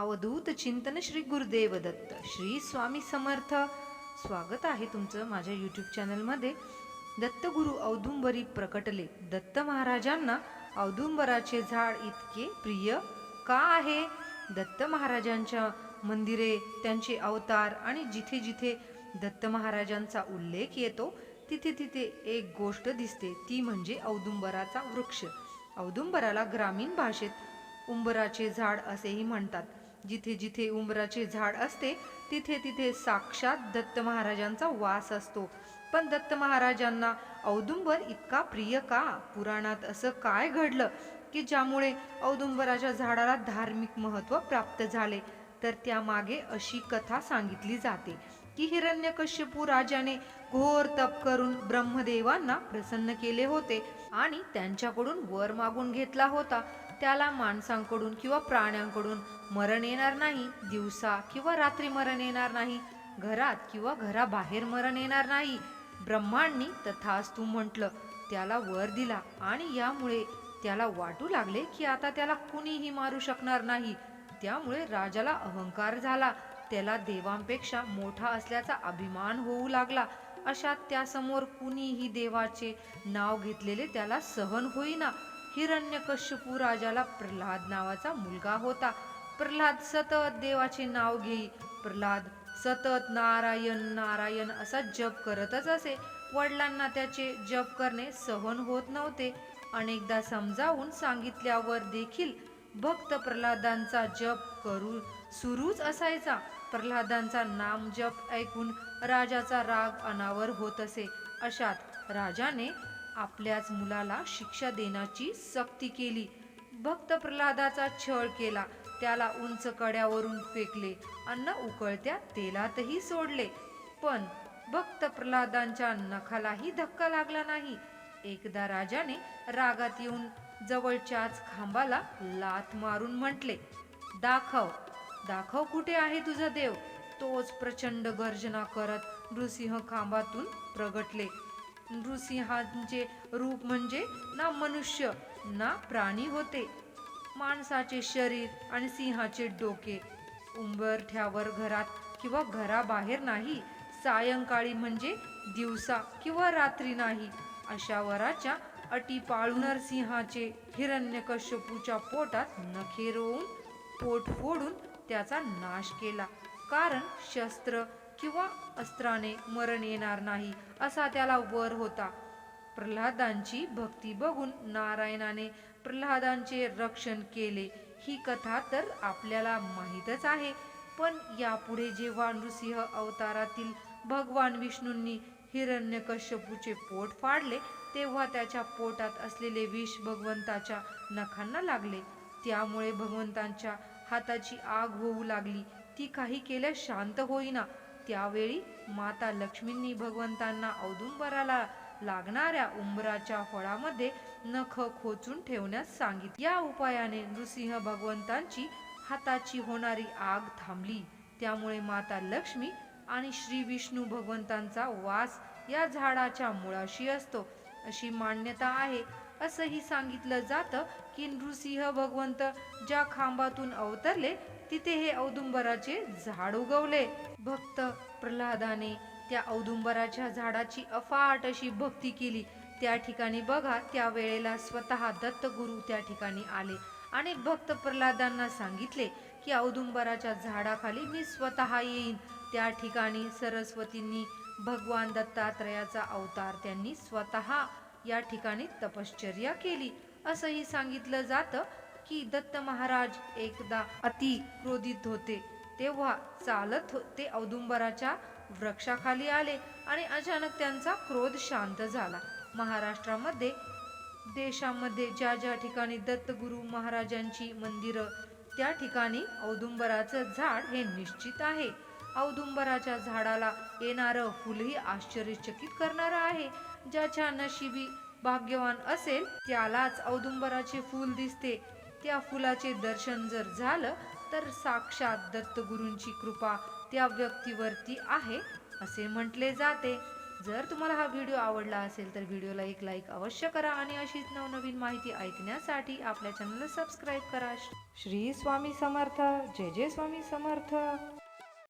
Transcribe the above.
अवधूत चिंतन श्री गुरुदेव दत्त श्री स्वामी समर्थ. स्वागत आहे तुमचं माझ्या यूट्यूब चॅनलमध्ये दत्तगुरु औदुंबरी प्रकटले. दत्त महाराजांना औदुंबराचे झाड इतके प्रिय का आहे? दत्त महाराजांच्या मंदिरे त्यांचे अवतार आणि जिथे जिथे दत्त महाराजांचा उल्लेख येतो तिथे तिथे एक गोष्ट दिसते. ती म्हणजे औदुंबराचा वृक्ष. औदुंबराला ग्रामीण भाषेत उंबराचे झाड असेही म्हणतात. जिथे जिथे उंबराचे झाड असते तिथे तिथे साक्षात दत्त महाराजांचा वास असतो. पण दत्त महाराजांना औदुंबर इतका प्रिय का? पुराणात असं काय घडलं की ज्यामुळे औदुंबराच्या झाडाला धार्मिक महत्त्व प्राप्त झाले? तर त्यामागे अशी कथा सांगितली जाते की हिरण्यकश्यपू राजाने घोर तप करून ब्रह्मदेवांना प्रसन्न केले होते. आणि त्यांच्याकडून वर मागून घेतला होता. त्याला माणसांकडून किंवा प्राण्यांकडून मरण येणार नाही दिवसा किंवा रात्री मरण येणार नाही घरात किंवा घराबाहेर मरण येणार नाही. ब्रह्मांनी तथास्तू म्हटलं त्याला वर दिला आणि यामुळे त्याला वाटू लागले की आता त्याला कुणीही मारू शकणार नाही. त्यामुळे राजाला अहंकार झाला. त्याला देवांपेक्षा मोठा असल्याचा अभिमान होऊ लागला. अशा त्यासमोर कुणीही देवाचे नाव घेतलेले त्याला सहन होईना. हिरण्यकश्यपू राजाला प्रल्हाद नावाचा मुलगा होता. प्रल्हाद सतत देवाचे नाव घेई. प्रल्हाद सतत नारायण नारायण असा जप करतच असे. वडिलांना त्याचे जप करणे सहन होत नव्हते. अनेकदा समजावून सांगितल्यावर देखील भक्त प्रल्हादांचा जप करू सुरूच असायचा. प्रल्हादांचा नाम जप ऐकून राजाचा राग अनावर होत असे. अशात राजाने आपल्याच मुलाला शिक्षा देण्याची सक्ती केली. भक्त प्रल्हादाचा छळ केला. त्याला उंच कड्यावरून फेकले. अन्न उकळत्या तेलातही सोडले. पण भक्त प्रल्हादांच्या नखालाही धक्का लागला नाही. एकदा राजाने रागात येऊन जवळच्याच खांबाला लाथ मारून म्हटले दाखव. दाखव कुठे आहे तुझा देव? तोच प्रचंड गर्जना करत नृसिंह खांबातून प्रगटले. नृसिंहांचे रूप म्हणजे ना मनुष्य ना प्राणी होते. माणसाचे शरीर आणि सिंहाचे डोके उंबरठ्यावर घरात किंवा घराबाहेर नाही सायंकाळी म्हणजे दिवसा किंवा रात्री नाही अशा वराच्या अटी पाळून सिंहाचे हिरण्यकश्यपूच्या पोटात नखे रोवून पोट फोडून त्याचा नाश केला. कारण शस्त्र किंवा अस्त्राने मरण येणार नाही असा त्याला वर होता. प्रल्हादांची भक्ती बघून नारायणाने प्रल्हादांचे रक्षण केले. ही कथा तर आपल्याला माहीतच आहे. पण यापुढे जेव्हा नृसिंह अवतारातील भगवान विष्णूंनी हिरण्यकश्यपूचे पोट फाडले तेव्हा त्याच्या पोटात असलेले विष भगवंताच्या नखांना लागले. त्यामुळे भगवंतांच्या हाताची आग होऊ लागली. ती काही केल्यास शांत होईना. त्यावेळी माता लक्ष्मींनी भगवंतांना औदुंबराला लागणाऱ्या उंबराच्या फळामध्ये नख खोचून ठेवण्यास सांगितले. या उपायाने नृसिंह भगवंतांची हाताची होणारी आग थांबली. त्यामुळे माता लक्ष्मी आणि श्री विष्णू भगवंतांचा वास या झाडाच्या मुळाशी असतो. अशी मान्यता आहे असंही सांगितलं जातं की नृसिंह भगवंत ज्या खांबातून अवतरले तिथे हे औदुंबराचे झाड उगवले. भक्त प्रल्हादाने त्या औदुंबराच्या झाडाची अफाट अशी भक्ती केली. त्या ठिकाणी बघा त्या वेळेला स्वतः दत्तगुरु त्या ठिकाणी आले आणि भक्त प्रल्हादांना सांगितले की औदुंबराच्या झाडाखाली मी स्वतः येईन. त्या ठिकाणी सरस्वतींनी भगवान दत्तात्रयाचा अवतार त्यांनी स्वतः या ठिकाणी तपश्चर्या केली. असंही सांगितलं जातं. की दत्त महाराज एकदा अति क्रोधित होते. तेव्हा चालत हो, ते औदुंबराच्या वृक्षाखाली आले आणि अचानक त्यांचा क्रोध शांत झाला. महाराष्ट्रामध्ये देशामध्ये ज्या ज्या ठिकाणी दत्तगुरु महाराजांची मंदिरं त्या ठिकाणी औदुंबराचं झाड हे निश्चित आहे. औदुंबराच्या झाडाला येणारं फुलही आश्चर्यचकित करणारं आहे. ज्याच्या नशिबी भाग्यवान असेल त्यालाच औदुंबराचे फूल दिसते. त्या फुलाचे दर्शन जर झालं तर साक्षात दत्तगुरूंची कृपा त्या व्यक्तीवरती आहे असे म्हटले जाते. जर तुम्हाला हा व्हिडिओ आवडला असेल तर व्हिडिओला एक लाईक अवश्य करा आणि अशीच नवनवीन माहिती ऐकण्यासाठी आपल्या चॅनलला सबस्क्राईब करा. श्री स्वामी समर्थ. जय जय स्वामी समर्थ.